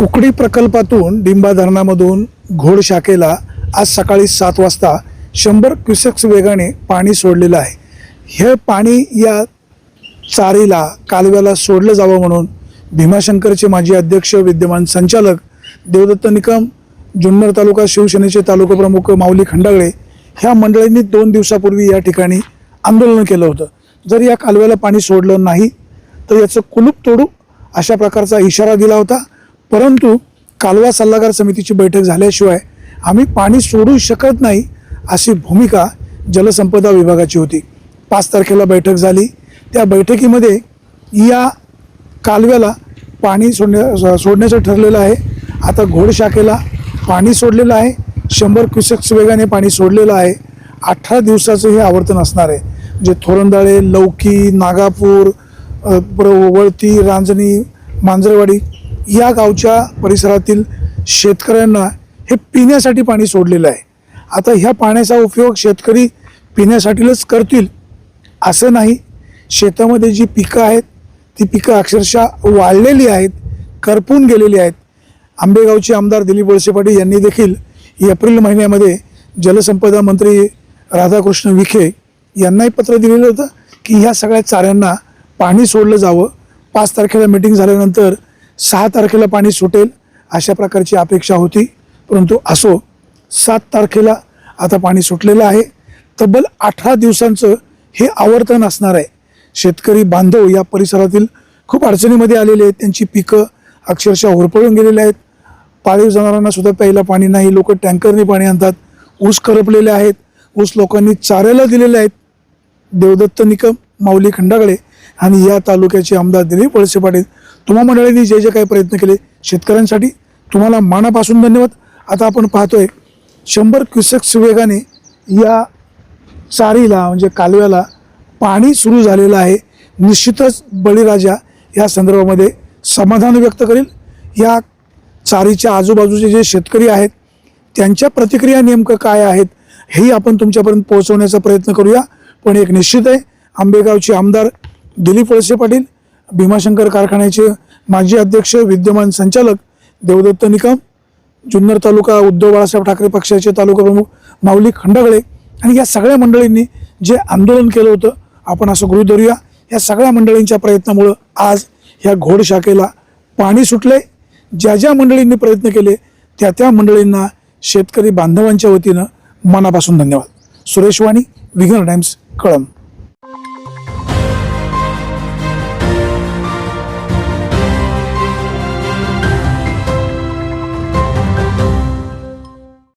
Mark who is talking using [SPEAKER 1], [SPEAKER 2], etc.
[SPEAKER 1] कुकडी प्रकल्पातून डिंबा धरणामधून घोड शाखेला आज सकाळी सात वाजता शंभर क्युसेक्स वेगाने पाणी सोडलेलं आहे. हे पाणी या चारीला कालव्याला सोडलं जावं म्हणून भीमाशंकरचे माजी अध्यक्ष विद्यमान संचालक देवदत्त निकम जुन्नर तालुका शिवसेनेचे तालुका प्रमुख माऊली खंडागळे ह्या मंडळींनी दोन दिवसापूर्वी या ठिकाणी आंदोलन केलं होतं. जर या कालव्याला पाणी सोडलं नाही तर याचं कुलूप तोडू अशा प्रकारचा इशारा दिला होता. परंतु कालवा सल्लागार समितीची बैठक झाल्याशिवाय आम्ही पाणी सोडू शकत नाही अशी भूमिका जलसंपदा विभागाची होती. पाच तारखेला बैठक झाली. त्या बैठकीमध्ये या कालव्याला पाणी सोडण्या सोडण्याचं ठरलेलं आहे. आता घोडशाखेला पाणी सोडलेलं आहे. शंभर क्युसेक्स वेगाने पाणी सोडलेलं आहे. अठरा दिवसाचं हे आवर्तन असणार आहे. जे थोरंदाळे लौकी नागापूर वळती रांजणी मांजरेवाडी या गावच्या परिसरातील शेतकऱ्यांना हे पिण्यासाठी पाणी सोडलेलं आहे. आता ह्या पाण्याचा उपयोग शेतकरी पिण्यासाठीच करतील असं नाही. शेतामध्ये जी पिकं आहेत ती पिकं अक्षरशः वाळलेली आहेत करपून गेलेली आहेत. आंबेगावचे आमदार दिलीप वळसे पाटील यांनी देखील एप्रिल महिन्यामध्ये जलसंपदा मंत्री राधाकृष्ण विखे यांनाही पत्र दिलेलं होतं की ह्या सगळ्या चाऱ्यांना पाणी सोडलं जावं. पाच तारखेला मीटिंग झाल्यानंतर सहा तारखेला पाणी सुटेल अशा प्रकारची अपेक्षा होती. परंतु असो सात तारखेला आता पाणी सुटलेलं आहे. तब्बल अठरा दिवसांचं हे आवर्तन असणार आहे. शेतकरी बांधव या परिसरातील खूप अडचणीमध्ये आलेले आहेत. त्यांची पिकं अक्षरशः होरपळून गेलेली आहेत. पाळीव जनावरांना सुद्धा प्यायला पाणी नाही. लोक टँकरने पाणी आणतात. ऊस करपलेले आहेत. ऊस लोकांनी चाऱ्याला दिलेले आहेत. देवदत्त निकम माऊली खंडागळे आणि या तालुक्याचे आमदार दिलीप वळसे पाटील तुम्हा मंडळींनी जे जे काही प्रयत्न केले शेतकऱ्यांसाठी तुम्हाला मानापासून धन्यवाद. आता आपण पाहतोय शंभर क्युसेक्स वेगाने या चारीला म्हणजे कालव्याला पाणी सुरू झालेलं आहे. निश्चितच बळीराजा या संदर्भामध्ये समाधान व्यक्त करेल. या चारीच्या आजूबाजूचे जे शेतकरी आहेत त्यांच्या प्रतिक्रिया नेमकं काय आहेत हेही आपण तुमच्यापर्यंत पोहोचवण्याचा प्रयत्न करूया. पण एक निश्चित आहे आंबेगावचे आमदार दिलीप वळसे पाटील भीमाशंकर कारखान्याचे माजी अध्यक्ष विद्यमान संचालक देवदत्त निकम जुन्नर तालुका उद्धव बाळासाहेब ठाकरे पक्षाचे तालुका प्रमुख माऊली खंडगळे आणि या सगळ्या मंडळींनी जे आंदोलन केलं होतं आपण असं गृह धरूया या सगळ्या मंडळींच्या प्रयत्नामुळं आज ह्या घोड शाखेला पाणी सुटले ज्या ज्या मंडळींनी प्रयत्न केले त्या त्या मंडळींना शेतकरी बांधवांच्या वतीनं मनापासून धन्यवाद. सुरेश वाणी विघन टाइम्स कळम